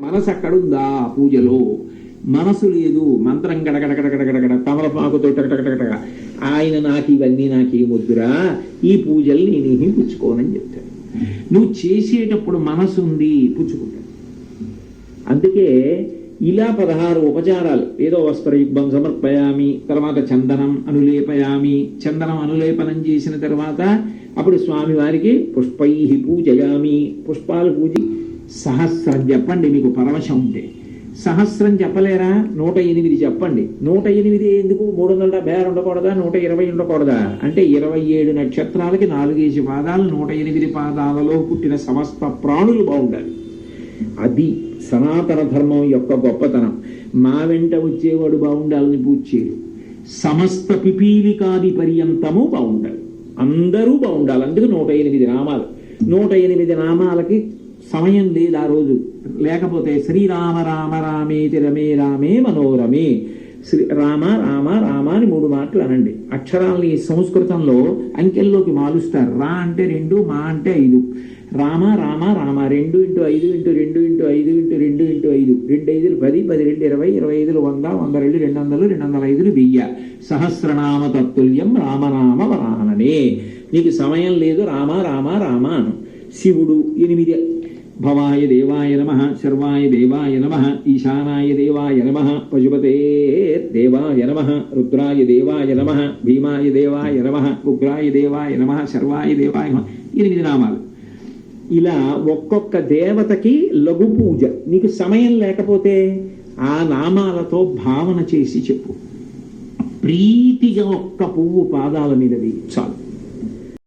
మనసు అక్కడుందా పూజలో? మనసు లేదు. మంత్రం గడగడగడగడగడ తమలపాకుతో టకటకటక ఆయన నాకు ఇవన్నీ నాకేం వద్దురా? ఈ పూజలు నేనేమి పుచ్చుకోనని చెప్తాడు. నువ్వు చేసేటప్పుడు మనసు ఉంది పుచ్చుకుంటాడు. అందుకే ఇలా పదహారు ఉపచారాలు. ఏదో వస్త్రయుగ్మం సమర్పయామి తర్వాత చందనం అనులేపయామి. చందనం అనులేపనం చేసిన తర్వాత అప్పుడు స్వామి వారికి పుష్పై పూజయామి. పుష్పాలు పూజ సహస్రం చెప్పండి మీకు పరవశం ఉంటే. సహస్రం చెప్పలేరా? నూట ఎనిమిది చెప్పండి. నూట ఎనిమిది ఎందుకు? మూడు వందల డెబ్బై ఆరు ఉండకూడదా? నూట ఇరవై ఉండకూడదా? అంటే ఇరవై ఏడు నక్షత్రాలకి నాలుగేసి పాదాలు నూట ఎనిమిది పాదాలలో పుట్టిన సమస్త ప్రాణులు బాగుండాలి. అది సనాతన ధర్మం యొక్క గొప్పతనం. మా వెంట వచ్చేవాడు బాగుండాలని పూజ చేయరు సమస్త పిపీలికాది పర్యంతము బాగుండాలి. అందరూ బాగుండాలి. అందుకు నూట ఎనిమిది నామాలు. నూట ఎనిమిది నామాలకి సమయం లేదు ఆ రోజు. లేకపోతే శ్రీరామ రామ రామేతి రమే రామే మనోరమే. శ్రీ రామ రామ రామ అని మూడు మాటలు అనండి. అక్షరాల్ని సంస్కృతంలో అంకెల్లోకి మారుస్తారు రా అంటే రెండు మా అంటే ఐదు. రామ రామ రామ రెండు ఇంటూ ఐదు ఇంటూ రెండు ఇంటూ ఐదు ఇంటూ రెండు ఇంటూ ఐదు. రెండు ఐదులు పది పది రెండు ఇరవై ఇరవై ఐదులు వంద వంద రెండు రెండు వందలు రెండు వందల ఐదులు వెయ్య. సహస్రనామ తత్తుల్యం రామనామ వరాననే. నీకు సమయం లేదు రామ రామ రామ అను. శివుడు ఎనిమిది. భవాయ దేవాయ నమ శర్వాయ దేవాయ నమ ఈశానాయ దేవాయ నమ పశుపతే దేవాయ నమ రుద్రాయ దేవాయ నమ భీమాయ దేవాయ నమ ఉగ్రాయ దేవాయ నమ శర్వాయ దేవాయ నమ ఎనిమిది నామాలు. ఇలా ఒక్కొక్క దేవతకి లఘు పూజ. నీకు సమయం లేకపోతే ఆ నామాలతో భావన చేసి చెప్పు. ప్రీతిగా ఒక్క పువ్వు పాదాల మీద చాలు.